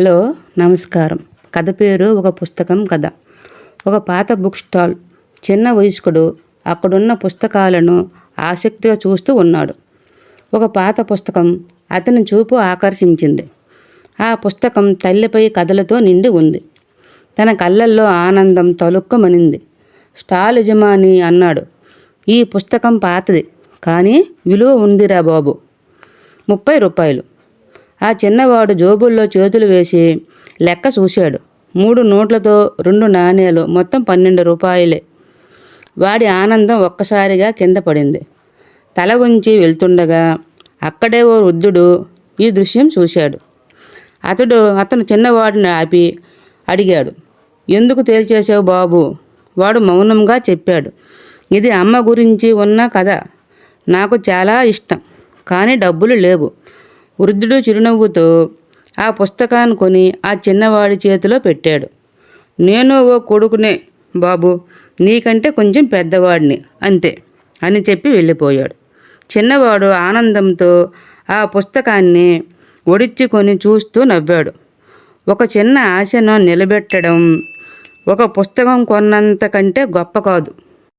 Hello నమస్కారం. కథ పేరు ఒక పుస్తకం కథ. ఒక పాత బుక్ స్టాల్. చిన్న వయస్కుడు అక్కడున్న పుస్తకాలను ఆసక్తిగా చూస్తూ ఉన్నాడు. ఒక పాత పుస్తకం అతని చూపు ఆకర్షించింది. ఆ పుస్తకం తల్లిపై కథలతో నిండి ఉంది. తన కళ్ళల్లో ఆనందం తలుక్కమనింది స్టాల్ యజమాని అన్నాడు ఈ పుస్తకం పాతది కానీ విలువ ఉందిరా బాబు. ముప్పై రూపాయలు. ఆ చిన్నవాడు జోబుల్లో చేతులు వేసి లెక్క చూశాడు. మూడు నోట్లతో రెండు నాణేలు మొత్తం పన్నెండు రూపాయలే. వాడి ఆనందం ఒక్కసారిగా కింద పడింది. తల ఉంచి వెళ్తుండగా అక్కడే ఓ వృద్ధుడు ఈ దృశ్యం చూశాడు. అతడు అతను చిన్నవాడిని ఆపి అడిగాడు ఎందుకు తేల్చేసావు బాబు? వాడు మౌనంగా చెప్పాడు ఇది అమ్మ గురించి ఉన్న కథ. నాకు చాలా ఇష్టం కానీ డబ్బులు లేవు. వృద్ధుడు చిరునవ్వుతో ఆ పుస్తకాన్ని కొని ఆ చిన్నవాడి చేతిలో పెట్టాడు. నేను ఓ కొడుకునే బాబు నీకంటే కొంచెం పెద్దవాడిని అంతే అని చెప్పి వెళ్ళిపోయాడు. చిన్నవాడు ఆనందంతో ఆ పుస్తకాన్ని ఒడిచ్చుకొని చూస్తూ నవ్వాడు. ఒక చిన్న ఆశను నిలబెట్టడం ఒక పుస్తకం కొన్నంత కంటే గొప్ప కాదు.